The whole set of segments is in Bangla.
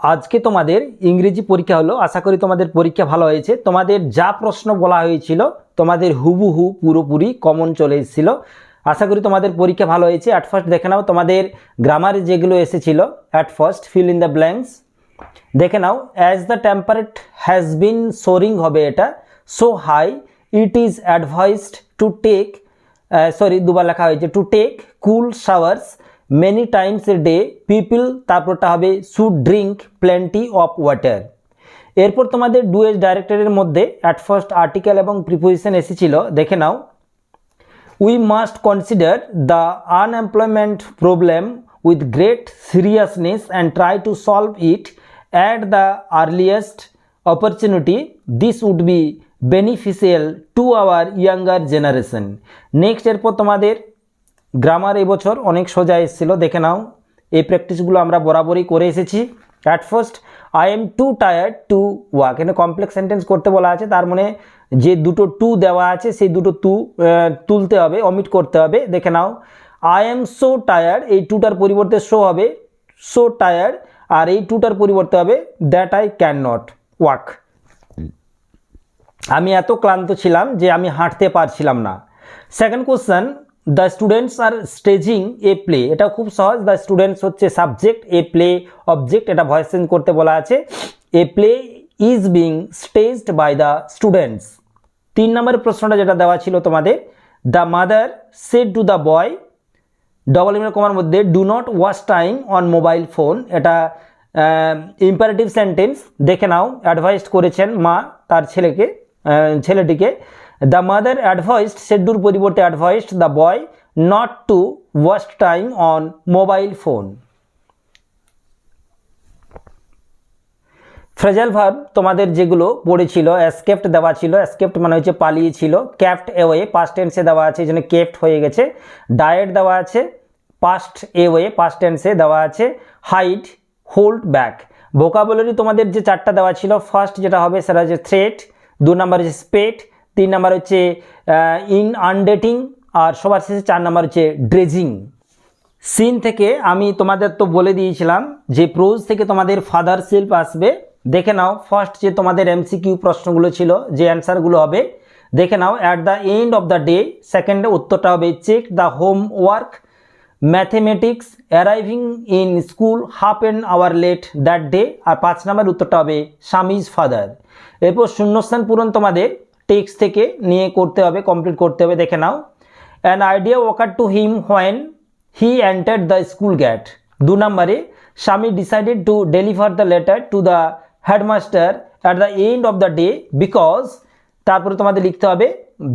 আজকে তোমাদের ইংরেজি পরীক্ষা হলো, আশা করি তোমাদের পরীক্ষা ভালো হয়েছে। তোমাদের যা প্রশ্ন বলা হয়েছিল, তোমাদের হুবহু পুরোপুরি কমন চলে এসেছিল। আশা করি তোমাদের পরীক্ষা ভালো হয়েছে। অ্যাট ফার্স্ট দেখে নাও, তোমাদের গ্রামারে যেগুলো এসেছিল at first fill in the blanks দেখে নাও as the temperature has been soaring হবে এটা so high it is advised to take sorry দুবার লেখা হয়েছে to take cool showers many times a day people তারপরটা হবে should drink plenty of water এরপর তোমাদের ডু ডুয়েজ ডাইরেক্টরের মধ্যে অ্যাট ফার্স্ট আর্টিকেল এবং প্রিপোজিশন এসেছিল, দেখে নাও। We must consider the unemployment problem with great seriousness and try to solve it at the earliest opportunity this would be beneficial to our younger generation next এরপর তোমাদের গ্রামার এবছর অনেক সোজা এসেছিল, দেখে নাও। এই প্র্যাকটিসগুলো আমরা বরাবরই করে এসেছি। At first I am too tired to walk এখানে কমপ্লেক্স সেন্টেন্স করতে বলা আছে, তার মানে যে দুটো টু দেওয়া আছে, সেই দুটো টু তুলতে হবে অমিট করতে হবে। দেখে নাও আই এম সো টায়ার্ড এই টুটার পরিবর্তে শো হবে সো টায়ার্ড আর এই টুটার পরিবর্তে হবে that I can not walk আমি এত ক্লান্ত ছিলাম যে আমি হাঁটতে পারছিলাম না। Second question the students are staging a play এটা খুব সহজ। দ্য স্টুডেন্টস হচ্ছে সাবজেক্ট এ প্লে অবজেক্ট এটা ভয়েস চেঞ্জ করতে বলা আছে। A play is being staged by the students তিন নম্বরের প্রশ্নটা যেটা দেওয়া ছিল তোমাদের। The mother said to the boy double email কমার মধ্যে do not watch time on mobile phone এটা ইম্পারেটিভ সেন্টেন্স দেখে নাও। অ্যাডভাইস করেছেন মা তার ছেলেকে ছেলেটিকে। দ্য মাদার অ্যাডভাইসড সেড্ডুর পরিবর্তে advised the boy not to watch time on mobile phone phrasal verb তোমাদের যেগুলো পড়েছিল অ্যাসকেপ্ট দেওয়া ছিল অ্যাসকেপ্ট মানে হচ্ছে পালিয়েছিল ক্যাপ্ট এওয়ে পাস্ট টেন্সে দেওয়া আছে এই জন্য কেপ্ট হয়ে গেছে ডায়েট দেওয়া আছে পাস্ট এওয়ে পাস্ট টেন্সে দেওয়া আছে হাইট হোল্ড ব্যাক ভোকাবুলারি তোমাদের যে চারটা দেওয়া ছিল ফার্স্ট যেটা হবে সেটা হচ্ছে থ্রেট দু নম্বর হচ্ছে স্পেট তিন নম্বর হচ্ছে ইন আনডেটিং, আর সবার শেষে চার নম্বর হচ্ছে ড্রেজিং। সিন থেকে আমি তোমাদের তো বলে দিয়েছিলাম যে প্রোজ থেকে তোমাদের ফাদার সেলফ আসবে। দেখে নাও ফার্স্ট যে তোমাদের এমসিকিউ প্রশ্নগুলো ছিল, যে অ্যান্সারগুলো হবে, দেখে নাও at the end of the day সেকেন্ডে উত্তরটা হবে check the homework mathematics arriving in school half an hour late that day আর পাঁচ নম্বর উত্তরটা হবে স্বামীজ ফাদার এরপর শূন্যস্থান পূরণ তোমাদের টেক্সট থেকে নিয়ে করতে হবে কমপ্লিট করতে হবে, দেখে নাও। An idea occurred to him when he entered the school gate দু নম্বরে, Swami decided to deliver the letter to the headmaster at the end of the day because তারপরে তোমাদের লিখতে হবে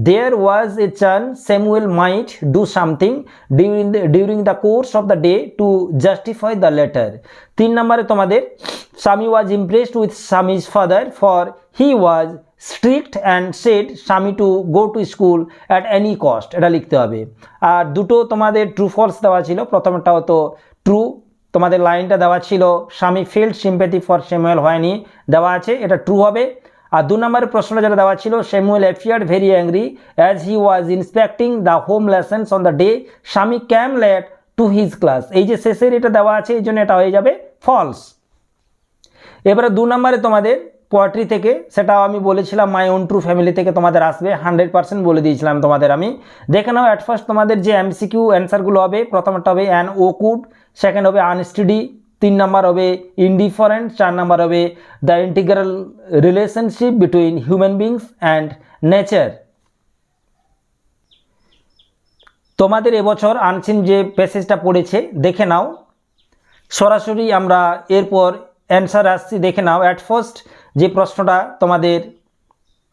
there was a chance Samuel might do something during during the course of the day to justify the letter তিন নম্বরে তোমাদের, Swami was impressed with Swami's father for he was strict and said Swami to go to school at any cost এটা লিখতে হবে। আর দুটো তোমাদের ট্রু ফলস দেওয়া ছিল। প্রথমটা হতো ট্রু তোমাদের লাইনটা দেওয়া ছিল, স্বামী ফিল্ড সিম্প্যাথি ফর স্যামুয়েল হয়নি। দেওয়া আছে, এটা ট্রু হবে। আর দু নম্বরের প্রশ্নটা যেটা দেওয়া ছিল Samuel appeared very angry as he was inspecting the home lessons on the day Swami came late to his class এই যে শেষের এটা দেওয়া আছে, এই জন্য এটা হয়ে যাবে ফলস এবারে দু নম্বরে তোমাদের পোয়াট্রি থেকে, সেটাও আমি বলেছিলাম মাই ওন ট্রু ফ্যামিলি থেকে তোমাদের আসবে হান্ড্রেড পার্সেন্ট বলে দিয়েছিলাম তোমাদের আমি। দেখে নাও অ্যাট ফার্স্ট তোমাদের যে এমসিকিউ অ্যান্সারগুলো হবে, প্রথমটা হবে অ্যান ও কুড সেকেন্ড হবে আনস্টাডি তিন নাম্বার হবে ইনডিফারেন্ট চার নাম্বার হবে the integral relationship between human beings and nature তোমাদের এবছর আনসিন যে প্যাসেজটা পড়েছে, দেখে নাও। সরাসরি আমরা এরপর অ্যান্সার আসছি, দেখে নাও। অ্যাট ফার্স্ট যে প্রশ্নটা তোমাদের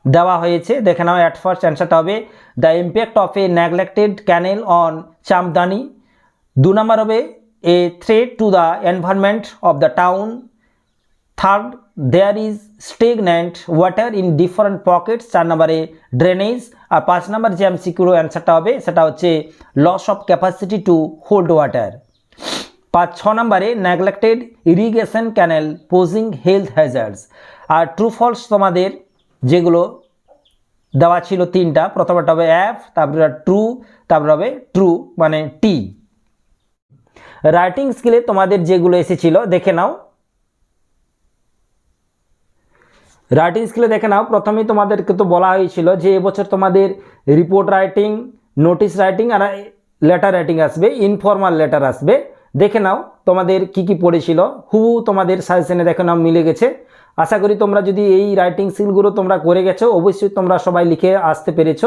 দেওয়া হয়েছে, দেখে নাও অ্যাট ফার্স্ট অ্যান্সারটা হবে the impact of a neglected canal on Champdani দু নম্বর হবে a threat to the environment of the town third there is stagnant water in different pockets চার নম্বরে ড্রেনেজ আর পাঁচ নম্বর যে এমসিকিউর অ্যান্সারটা হবে, সেটা হচ্ছে loss of capacity to hold water পাঁচ, ছ নম্বরে neglected irrigation canal posing health hazards আর ট্রু ফলস তোমাদের যেগুলো দেওয়া ছিল তিনটা, প্রথমটা হবে অ্যাফ তারপরে ট্রু তারপরে হবে ট্রু মানে টি রাইটিং স্কিলে তোমাদের যেগুলো এসেছিল, দেখে নাও। রাইটিং স্কিলে দেখে নাও, প্রথমেই তোমাদেরকে তো বলা হয়েছিল যে এবছর তোমাদের রিপোর্ট রাইটিং নোটিশ রাইটিং আর লেটার রাইটিং আসবে ইনফর্মাল লেটার আসবে। দেখে নাও তোমাদের কি কি পড়েছিল হুবু তোমাদের সাজেশনে দেখে নাও, মিলে গেছে। আশা করি তোমরা যদি এই রাইটিং স্কিলগুলো তোমরা করে গেছো, অবশ্যই তোমরা সবাই লিখে আসতে পেরেছ।